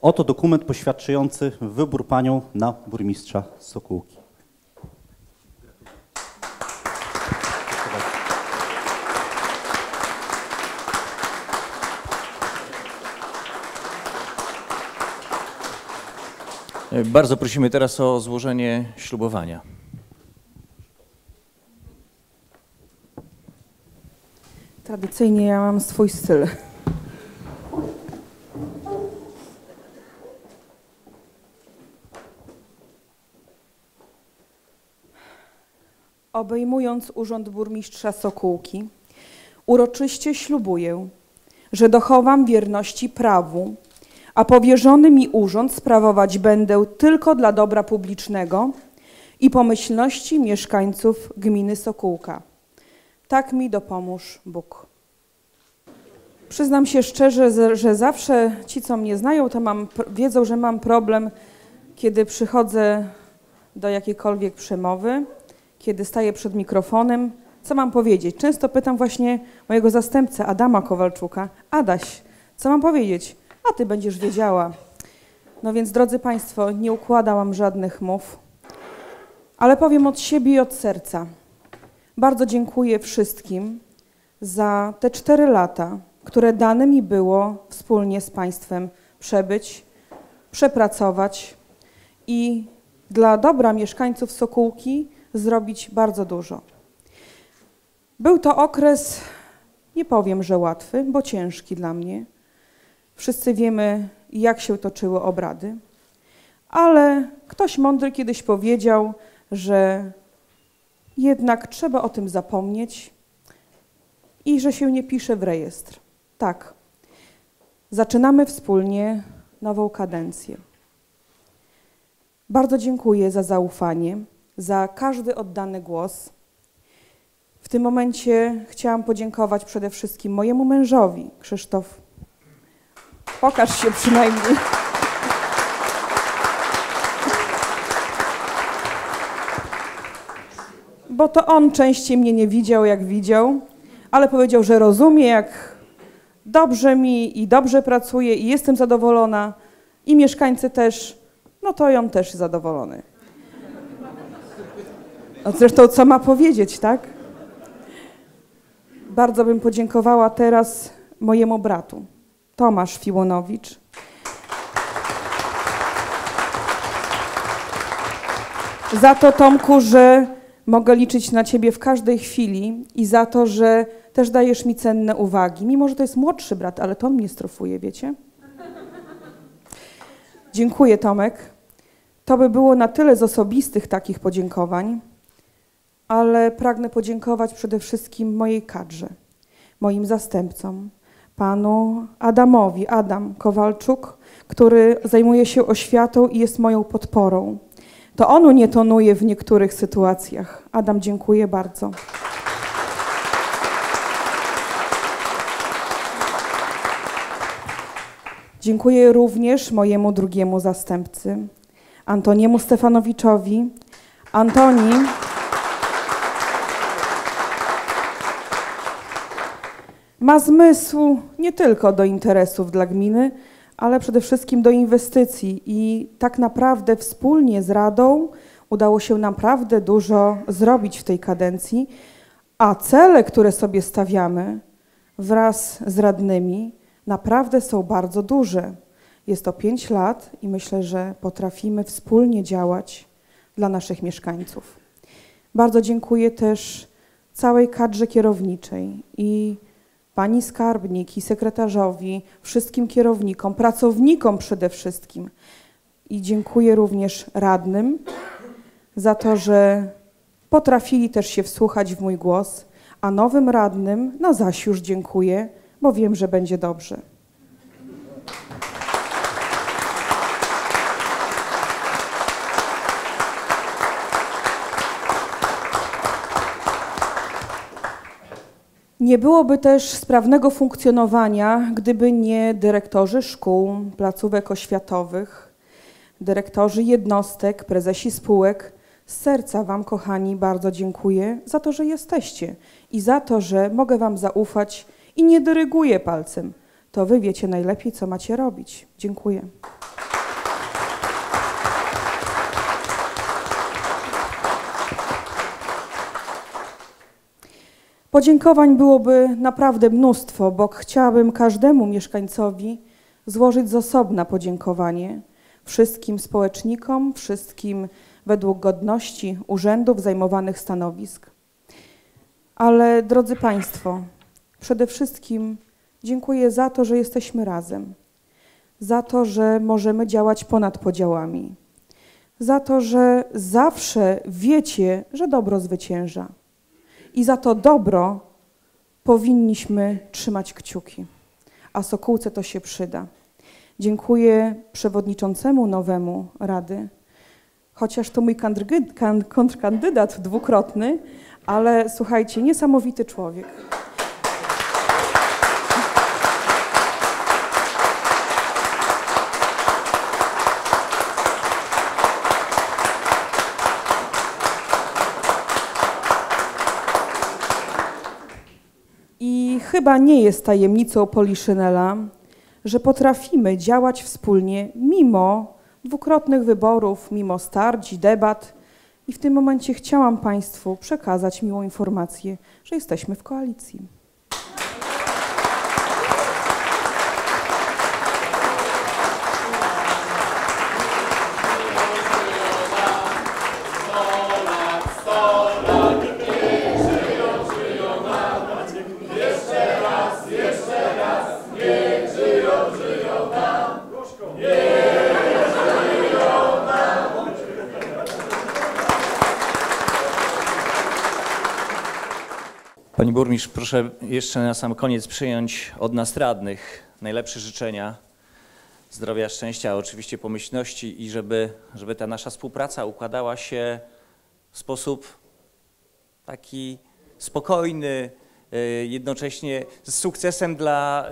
Oto dokument poświadczający wybór panią na burmistrza Sokółki. Bardzo prosimy teraz o złożenie ślubowania. Tradycyjnie ja mam swój styl. Obejmując urząd burmistrza Sokółki, uroczyście ślubuję, że dochowam wierności prawu, a powierzony mi urząd sprawować będę tylko dla dobra publicznego i pomyślności mieszkańców gminy Sokółka. Tak mi dopomóż Bóg. Przyznam się szczerze, że- zawsze ci, co mnie znają, to mam, wiedzą, że mam problem, kiedy przychodzę do jakiejkolwiek przemowy, kiedy staję przed mikrofonem. Co mam powiedzieć? Często pytam właśnie mojego zastępcę Adama Kowalczuka: Adaś, co mam powiedzieć? A ty będziesz wiedziała. No więc, drodzy Państwo, nie układałam żadnych mów, ale powiem od siebie i od serca. Bardzo dziękuję wszystkim za te cztery lata, które dane mi było wspólnie z Państwem przebyć, przepracować i dla dobra mieszkańców Sokółki zrobić bardzo dużo. Był to okres, nie powiem, że łatwy, bo ciężki dla mnie. Wszyscy wiemy, jak się toczyły obrady, ale ktoś mądry kiedyś powiedział, że jednak trzeba o tym zapomnieć i że się nie pisze w rejestr. Tak, zaczynamy wspólnie nową kadencję. Bardzo dziękuję za zaufanie, za każdy oddany głos. W tym momencie chciałam podziękować przede wszystkim mojemu mężowi, Krzysztof. Pokaż się przynajmniej. bo to on częściej mnie nie widział, jak widział, ale powiedział, że rozumie, jak dobrze mi i dobrze pracuję i jestem zadowolona i mieszkańcy też, no to ją też zadowolony. No zresztą co ma powiedzieć, tak? Bardzo bym podziękowała teraz mojemu bratu, Tomasz Fiłonowicz. Za to, Tomku, że mogę liczyć na Ciebie w każdej chwili i za to, że też dajesz mi cenne uwagi. Mimo, że to jest młodszy brat, ale to mnie strofuje, wiecie? Dziękuję, Tomek. To by było na tyle z osobistych takich podziękowań, ale pragnę podziękować przede wszystkim mojej kadrze, moim zastępcom, panu Adamowi, Adam Kowalczuk, który zajmuje się oświatą i jest moją podporą. To on nie tonuje w niektórych sytuacjach. Adam, dziękuję bardzo. Dziękuję również mojemu drugiemu zastępcy, Antoniemu Stefanowiczowi. Antoni. Ma zmysł nie tylko do interesów dla gminy, ale przede wszystkim do inwestycji i tak naprawdę wspólnie z Radą udało się naprawdę dużo zrobić w tej kadencji, a cele, które sobie stawiamy wraz z radnymi, naprawdę są bardzo duże. Jest to pięć lat i myślę, że potrafimy wspólnie działać dla naszych mieszkańców. Bardzo dziękuję też całej kadrze kierowniczej i pani skarbnik i sekretarzowi, wszystkim kierownikom, pracownikom przede wszystkim. I dziękuję również radnym za to, że potrafili też się wsłuchać w mój głos, a nowym radnym na zaś już dziękuję, bo wiem, że będzie dobrze. Nie byłoby też sprawnego funkcjonowania, gdyby nie dyrektorzy szkół, placówek oświatowych, dyrektorzy jednostek, prezesi spółek. Z serca Wam, kochani, bardzo dziękuję za to, że jesteście i za to, że mogę Wam zaufać i nie dyryguję palcem. To Wy wiecie najlepiej, co macie robić. Dziękuję. Podziękowań byłoby naprawdę mnóstwo, bo chciałabym każdemu mieszkańcowi złożyć z osobna podziękowanie wszystkim społecznikom, wszystkim według godności urzędów zajmowanych stanowisk. Ale drodzy Państwo, przede wszystkim dziękuję za to, że jesteśmy razem, za to, że możemy działać ponad podziałami, za to, że zawsze wiecie, że dobro zwycięża. I za to dobro powinniśmy trzymać kciuki, a Sokółce to się przyda. Dziękuję przewodniczącemu nowemu Rady, chociaż to mój kontrkandydat dwukrotny, ale słuchajcie, niesamowity człowiek. I chyba nie jest tajemnicą Poliszynela, że potrafimy działać wspólnie mimo dwukrotnych wyborów, mimo starć debat. I w tym momencie chciałam Państwu przekazać miłą informację, że jesteśmy w koalicji. Pani burmistrz, proszę jeszcze na sam koniec przyjąć od nas radnych najlepsze życzenia zdrowia, szczęścia, oczywiście pomyślności i żeby, żeby ta nasza współpraca układała się w sposób taki spokojny, y, jednocześnie z sukcesem dla,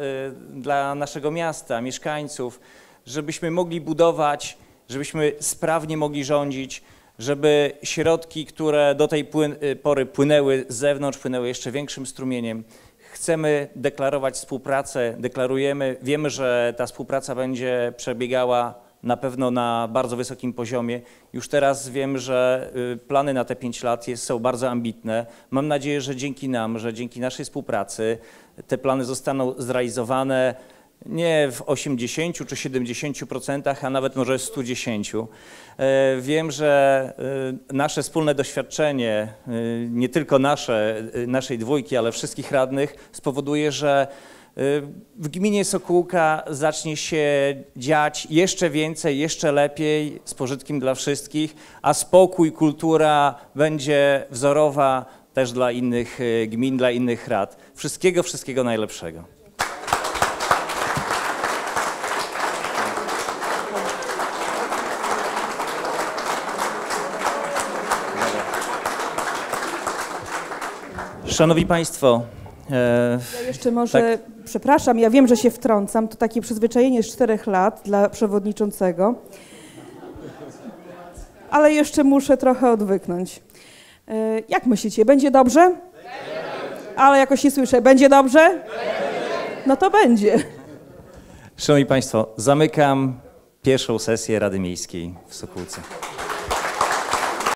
y, dla naszego miasta, mieszkańców, żebyśmy mogli budować, żebyśmy sprawnie mogli rządzić, żeby środki, które do tej y, pory płynęły z zewnątrz, płynęły jeszcze większym strumieniem. Chcemy deklarować współpracę, deklarujemy, wiemy, że ta współpraca będzie przebiegała na pewno na bardzo wysokim poziomie. Już teraz wiem, że y, plany na te pięć lat jest, są bardzo ambitne. Mam nadzieję, że dzięki nam, że dzięki naszej współpracy te plany zostaną zrealizowane nie w 80 czy 70%, a nawet może 110. E, Wiem, że e, nasze wspólne doświadczenie, e, nie tylko nasze, naszej dwójki, ale wszystkich radnych spowoduje, że w gminie Sokółka zacznie się dziać jeszcze więcej, jeszcze lepiej, z pożytkiem dla wszystkich, a spokój, kultura będzie wzorowa też dla innych gmin, dla innych rad. Wszystkiego, wszystkiego najlepszego. Szanowni Państwo, e, Ja jeszcze może, przepraszam, ja wiem, że się wtrącam, to takie przyzwyczajenie z czterech lat dla przewodniczącego, ale jeszcze muszę trochę odwyknąć. E, Jak myślicie, będzie dobrze? Ale jakoś nie słyszę, będzie dobrze? No to będzie. Szanowni Państwo, zamykam pierwszą sesję Rady Miejskiej w Sokółce.